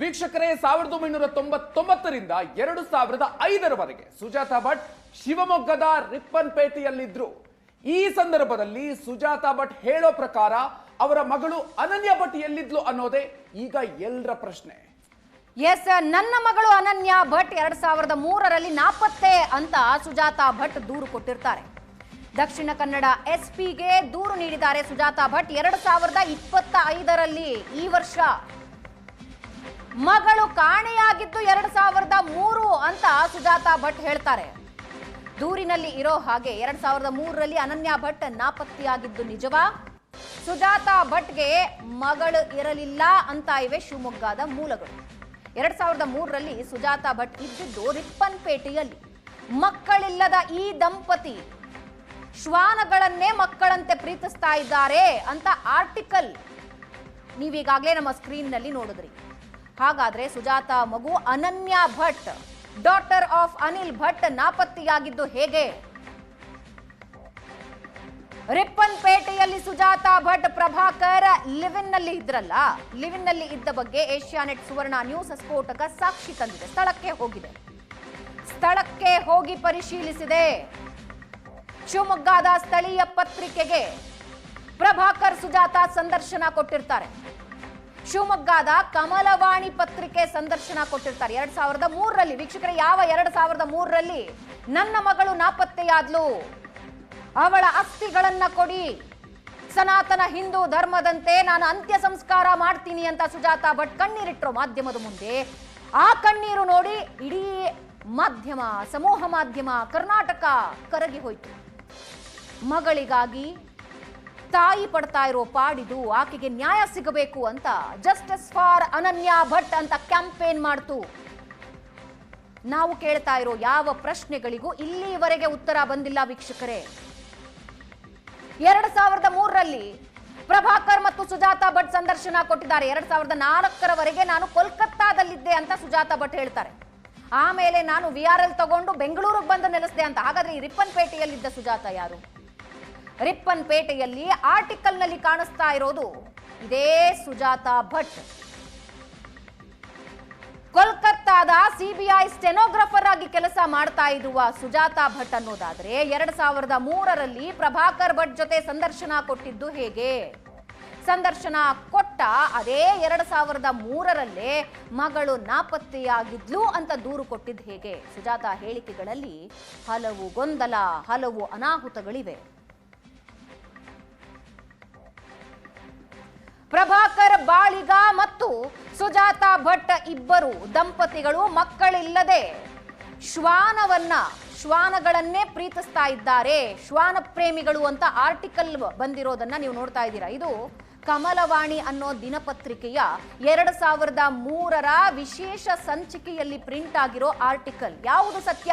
ವೀಕ್ಷಕರೇ, ಸಾವಿರದ ಒಂಬೈನೂರ ತೊಂಬತ್ತೊಂಬತ್ತರಿಂದ ಎರಡು ಸಾವಿರದ ಐದರವರೆಗೆ ಸುಜಾತಾ ಭಟ್ ಶಿವಮೊಗ್ಗದ ರಿಪ್ಪನ್ಪೇಟೆಯಲ್ಲಿದ್ರು. ಈ ಸಂದರ್ಭದಲ್ಲಿ ಸುಜಾತಾ ಭಟ್ ಹೇಳೋ ಪ್ರಕಾರ ಅವರ ಮಗಳು ಅನನ್ಯ ಭಟ್ ಎಲ್ಲಿದ್ಲು ಅನ್ನೋದೇ ಈಗ ಎಲ್ಲರ ಪ್ರಶ್ನೆ. ಎಸ್ ನನ್ನ ಮಗಳು ಅನನ್ಯ ಭಟ್ ಎರಡ್ ಸಾವಿರದ ಮೂರರಲ್ಲಿ ನಾಪತ್ತೆ ಅಂತ ಸುಜಾತಾ ಭಟ್ ದೂರು ಕೊಟ್ಟಿರ್ತಾರೆ. ದಕ್ಷಿಣ ಕನ್ನಡ ಎಸ್ಪಿಗೆ ದೂರು ನೀಡಿದ್ದಾರೆ ಸುಜಾತಾ ಭಟ್ ಎರಡ್ ಸಾವಿರದ ಇಪ್ಪತ್ತ ಐದರಲ್ಲಿ ಈ ವರ್ಷ. ಮಗಳು ಕಾಣೆಯಾಗಿದ್ದು ಎರಡ್ ಸಾವಿರದ ಮೂರು ಅಂತ ಸುಜಾತಾ ಭಟ್ ಹೇಳ್ತಾರೆ. ದೂರಿನಲ್ಲಿ ಇರೋ ಹಾಗೆ ಎರಡ್ ಸಾವಿರದ ಮೂರರಲ್ಲಿ ಅನನ್ಯ ಭಟ್ ನಾಪತ್ತೆಯಾಗಿದ್ದು ನಿಜವಾ? ಸುಜಾತಾ ಭಟ್ಗೆ ಮಗಳು ಇರಲಿಲ್ಲ ಅಂತ ಇವೆ ಶಿವಮೊಗ್ಗದ ಮೂಲಗಳು. ಎರಡ್ ಸಾವಿರದ ಮೂರರಲ್ಲಿ ಸುಜಾತಾ ಭಟ್ ಇದ್ದಿದ್ದು ರಿಪ್ಪನ್ಪೇಟೆಯಲ್ಲಿ. ಮಕ್ಕಳಿಲ್ಲದ ಈ ದಂಪತಿ ಶ್ವಾನಗಳನ್ನೇ ಮಕ್ಕಳಂತೆ ಪ್ರೀತಿಸ್ತಾ ಇದ್ದಾರೆ ಅಂತ ಆರ್ಟಿಕಲ್ ನೀವೀಗಾಗಲೇ ನಮ್ಮ ಸ್ಕ್ರೀನ್ನಲ್ಲಿ ನೋಡಿದ್ರಿ. ಹಾಗಾದ್ರೆ ಸುಜಾತ ಮಗು ಅನನ್ಯ ಭಟ್ ಡಾಟರ್ ಆಫ್ ಅನಿಲ್ ಭಟ್ ನಾಪತ್ತೆಯಾಗಿದ್ದು ಹೇಗೆ? ರಿಪ್ಪನ್ಪೇಟೆಯಲ್ಲಿ ಸುಜಾತ ಭಟ್, ಪ್ರಭಾಕರ್ ಲಿವಿನ್ನಲ್ಲಿ ಇದ್ರಲ್ಲ ಲಿವಿನ್ನಲ್ಲಿ ಇದ್ದ ಬಗ್ಗೆ ಏಷ್ಯಾನೆಟ್ ಸುವರ್ಣ ನ್ಯೂಸ್ ಸ್ಫೋಟಕ ಸಾಕ್ಷಿ ತಂದಿದೆ. ಸ್ಥಳಕ್ಕೆ ಹೋಗಿದೆ. ಸ್ಥಳಕ್ಕೆ ಹೋಗಿ ಪರಿಶೀಲಿಸಿದೆ. ಶಿವಮೊಗ್ಗದ ಸ್ಥಳೀಯ ಪತ್ರಿಕೆಗೆ ಪ್ರಭಾಕರ್ ಸುಜಾತ ಸಂದರ್ಶನ ಕೊಟ್ಟಿರ್ತಾರೆ. ಶಿವಮೊಗ್ಗದ ಕಮಲವಾಣಿ ಪತ್ರಿಕೆ ಸಂದರ್ಶನ ಕೊಟ್ಟಿರ್ತಾರೆ. ಎರಡ್ ಸಾವಿರದ ಮೂರರಲ್ಲಿ ವೀಕ್ಷಕರ, ಯಾವ ಎರಡ್ ಸಾವಿರದ ಮೂರರಲ್ಲಿ ನನ್ನ ಮಗಳು ನಾಪತ್ತೆಯಾದ್ಲು? ಅವಳ ಅಸ್ಥಿಗಳನ್ನ ಕೊಡಿ. ಸನಾತನ ಹಿಂದೂ ಧರ್ಮದಂತೆ ನಾನು ಅಂತ್ಯ ಸಂಸ್ಕಾರ ಮಾಡ್ತೀನಿ ಅಂತ ಸುಜಾತ ಭಟ್ ಕಣ್ಣೀರಿಟ್ರು ಮಾಧ್ಯಮದ ಮುಂದೆ. ಆ ಕಣ್ಣೀರು ನೋಡಿ ಇಡೀ ಮಾಧ್ಯಮ, ಸಮೂಹ ಮಾಧ್ಯಮ ಕರ್ನಾಟಕ ಕರಗಿ ಹೋಯ್ತು. ಮಗಳಿಗಾಗಿ ತಾಯಿ ಪಡ್ತಾ ಇರೋ ಪಾಡಿದು ಆಕೆಗೆ ನ್ಯಾಯ ಸಿಗಬೇಕು ಅಂತ ಜಸ್ಟಿಸ್ ಫಾರ್ ಅನನ್ಯ ಭಟ್ ಅಂತ ಕ್ಯಾಂಪೇನ್ ಮಾಡ್ತು. ನಾವು ಕೇಳ್ತಾ ಇರೋ ಯಾವ ಪ್ರಶ್ನೆಗಳಿಗೂ ಇಲ್ಲಿವರೆಗೆ ಉತ್ತರ ಬಂದಿಲ್ಲ ವೀಕ್ಷಕರೇ. ಎರಡ್ ಸಾವಿರದ ಮೂರರಲ್ಲಿ ಪ್ರಭಾಕರ್ ಮತ್ತು ಸುಜಾತಾ ಭಟ್ ಸಂದರ್ಶನ ಕೊಟ್ಟಿದ್ದಾರೆ. ಎರಡ್ ಸಾವಿರದ ನಾಲ್ಕರವರೆಗೆ ನಾನು ಕೋಲ್ಕತ್ತಾದಲ್ಲಿದ್ದೆ ಅಂತ ಸುಜಾತಾ ಭಟ್ ಹೇಳ್ತಾರೆ. ಆಮೇಲೆ ನಾನು ವಿ ಆರ್ ಎಲ್ ತಗೊಂಡು ಬೆಂಗಳೂರಿಗೆ ಬಂದು ನೆಲೆಸಿದೆ ಅಂತ. ಹಾಗಾದ್ರೆ ಈ ರಿಪ್ಪನ್ಪೇಟೆಯಲ್ಲಿದ್ದ ಸುಜಾತ ಯಾರು? ರಿಪ್ಪನ್ಪೇಟೆಯಲ್ಲಿ ಆರ್ಟಿಕಲ್ನಲ್ಲಿ ಕಾಣಿಸ್ತಾ ಇರೋದು ಇದೇ ಸುಜಾತಾ ಭಟ್. ಕೋಲ್ಕತ್ತಾದ ಸಿಬಿಐ ಸ್ಟೆನೋಗ್ರಾಫರ್ ಆಗಿ ಕೆಲಸ ಮಾಡ್ತಾ ಇರುವ ಸುಜಾತಾ ಭಟ್ ಅನ್ನೋದಾದ್ರೆ ಎರಡ್ ಸಾವಿರದ ಮೂರರಲ್ಲಿ ಪ್ರಭಾಕರ್ ಭಟ್ ಜೊತೆ ಸಂದರ್ಶನ ಕೊಟ್ಟಿದ್ದು ಹೇಗೆ? ಸಂದರ್ಶನ ಕೊಟ್ಟ ಅದೇ ಎರಡ್ ಸಾವಿರದ ಮೂರರಲ್ಲೇ ಮಗಳು ನಾಪತ್ತೆಯಾಗಿದ್ಲು ಅಂತ ದೂರು ಕೊಟ್ಟಿದ್ದು ಹೇಗೆ? ಸುಜಾತಾ ಹೇಳಿಕೆಗಳಲ್ಲಿ ಹಲವು ಗೊಂದಲ, ಹಲವು ಅನಾಹುತಗಳಿವೆ. ಪ್ರಭಾಕರ್ ಬಾಳಿಗ ಮತ್ತು ಸುಜಾತಾ ಭಟ್ ಇಬ್ಬರು ದಂಪತಿಗಳು ಮಕ್ಕಳಿಲ್ಲದೆ ಶ್ವಾನವನ್ನ, ಶ್ವಾನಗಳನ್ನೇ ಪ್ರೀತಿಸ್ತಾ ಇದ್ದಾರೆ. ಶ್ವಾನ ಪ್ರೇಮಿಗಳು ಅಂತ ಆರ್ಟಿಕಲ್ ಬಂದಿರೋದನ್ನ ನೀವು ನೋಡ್ತಾ ಇದ್ದೀರಾ. ಇದು ಕಮಲವಾಣಿ ಅನ್ನೋ ದಿನಪತ್ರಿಕೆಯ ಎರಡು ಸಾವಿರದ ಮೂರರ ವಿಶೇಷ ಸಂಚಿಕೆಯಲ್ಲಿ ಪ್ರಿಂಟ್ ಆಗಿರೋ ಆರ್ಟಿಕಲ್ ಯಾವುದು ಸತ್ಯ?